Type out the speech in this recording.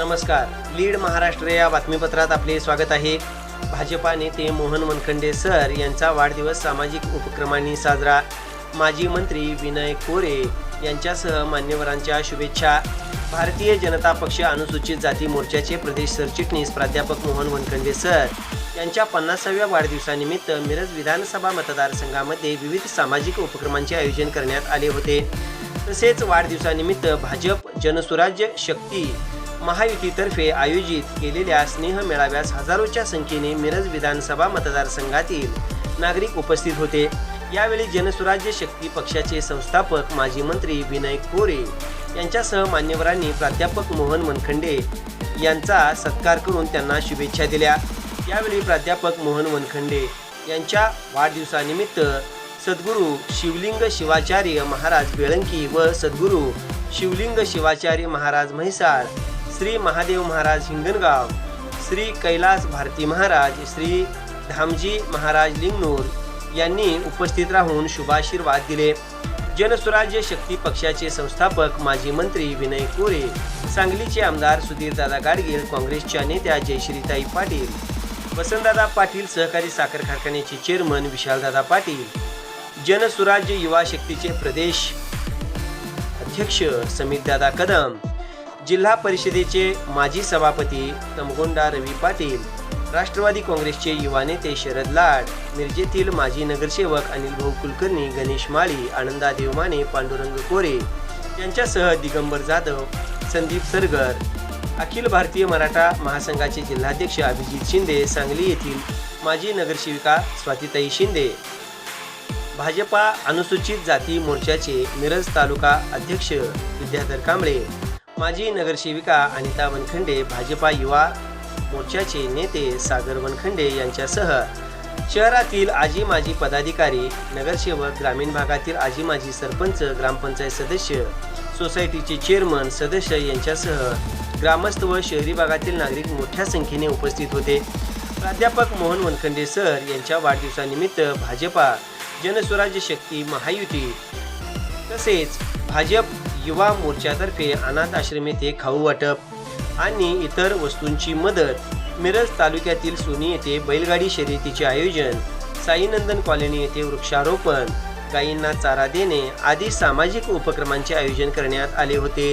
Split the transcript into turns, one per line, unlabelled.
नमस्कार. लीड महाराष्ट्र या बातमीपत्रात आपले स्वागत आहे. भाजपा नेते मोहन वनखंडे सर यांचा वाढदिवस सामाजिक उपक्रमांनी साजरा. माजी मंत्री विनय कोरे यांच्यासह मान्यवरांच्या शुभेच्छा. भारतीय जनता पक्ष अनुसूचित जाती मोर्चाचे प्रदेश सरचिटणीस प्राध्यापक मोहन वनखंडे सर यांच्या पन्नासाव्या वाढदिवसानिमित्त मिरज विधानसभा मतदारसंघामध्ये विविध सामाजिक उपक्रमांचे आयोजन करण्यात आले होते. तसेच वाढदिवसानिमित्त भाजप जनसुराज्य शक्ती महायुतीतर्फे आयोजित केलेल्या स्नेह मेळाव्यास हजारोच्या संख्येने मिरज विधानसभा मतदारसंघातील नागरिक उपस्थित होते. यावेळी जनसुराज्य शक्ती पक्षाचे संस्थापक माजी मंत्री विनय कोरे यांच्यासह मान्यवरांनी प्राध्यापक मोहन मनखंडे यांचा सत्कार करून त्यांना शुभेच्छा दिल्या. यावेळी प्राध्यापक मोहन मनखंडे यांच्या वाढदिवसानिमित्त सद्गुरू शिवलिंग शिवाचार्य महाराज बेळंकी व सद्गुरू शिवलिंग शिवाचार्य महाराज म्हैसाळ श्री महादेव महाराज हिंगणगाव श्री कैलास भारती महाराज श्री धामजी महाराज लिंगनूर यांनी उपस्थित राहून शुभाशीर्वाद दिले. जनस्वराज्य शक्ती पक्षाचे संस्थापक माजी मंत्री विनय कोरे सांगलीचे आमदार सुधीरदादा गाडगीळ काँग्रेसच्या नेत्या जयश्रीताई पाटील वसंतदादा पाटील सहकारी साखर कारखान्याचे चेअरमन विशालदादा पाटील जनसुराज्य युवा शक्तीचे प्रदेश अध्यक्ष समीरदादा कदम जिल्हा परिषदेचे माजी सभापती तमगोंडा रवी पाटील राष्ट्रवादी काँग्रेसचे युवा नेते शरद लाड मिरजेतील माजी नगरसेवक अनिल भाऊ कुलकर्णी गणेश माळी आनंदा देवमाने पांडुरंग कोरे यांच्यासह दिगंबर जाधव संदीप सरगर अखिल भारतीय मराठा महासंघाचे जिल्हाध्यक्ष अभिजित शिंदे सांगली येथील माजी नगरसेविका स्वातीताई शिंदे. भाजपा अनुसूचित जाती मोर्चाचे मिरज तालुका अध्यक्ष विद्याधर कांबळे. माजी नगरसेविका अनिता वनखंडे भाजपा युवा मोर्चाचे नेते सागर वनखंडे यांच्यासह शहरातील आजी माजी पदाधिकारी नगरसेवक ग्रामीण भागातील आजी माजी सरपंच ग्रामपंचायत सदस्य सोसायटीचे चेअरमन सदस्य यांच्यासह ग्रामस्थ व शहरी भागातील नागरिक मोठ्या संख्येने उपस्थित होते. प्राध्यापक मोहन वनखंडे सर यांच्या वाढदिवसानिमित्त भाजपा जनस्वराज्य शक्ती महायुती तसेच भाजप युवा मोर्चातर्फे अनाथ आश्रम येथे खाऊ वाटप आणि इतर वस्तूंची मदत मिरज तालुक्यातील सोनी येथे बैलगाडी शर्यतीचे आयोजन साईनंदन कॉलनी येथे वृक्षारोपण गायींना चारा देणे आदी सामाजिक उपक्रमांचे आयोजन करण्यात आले होते.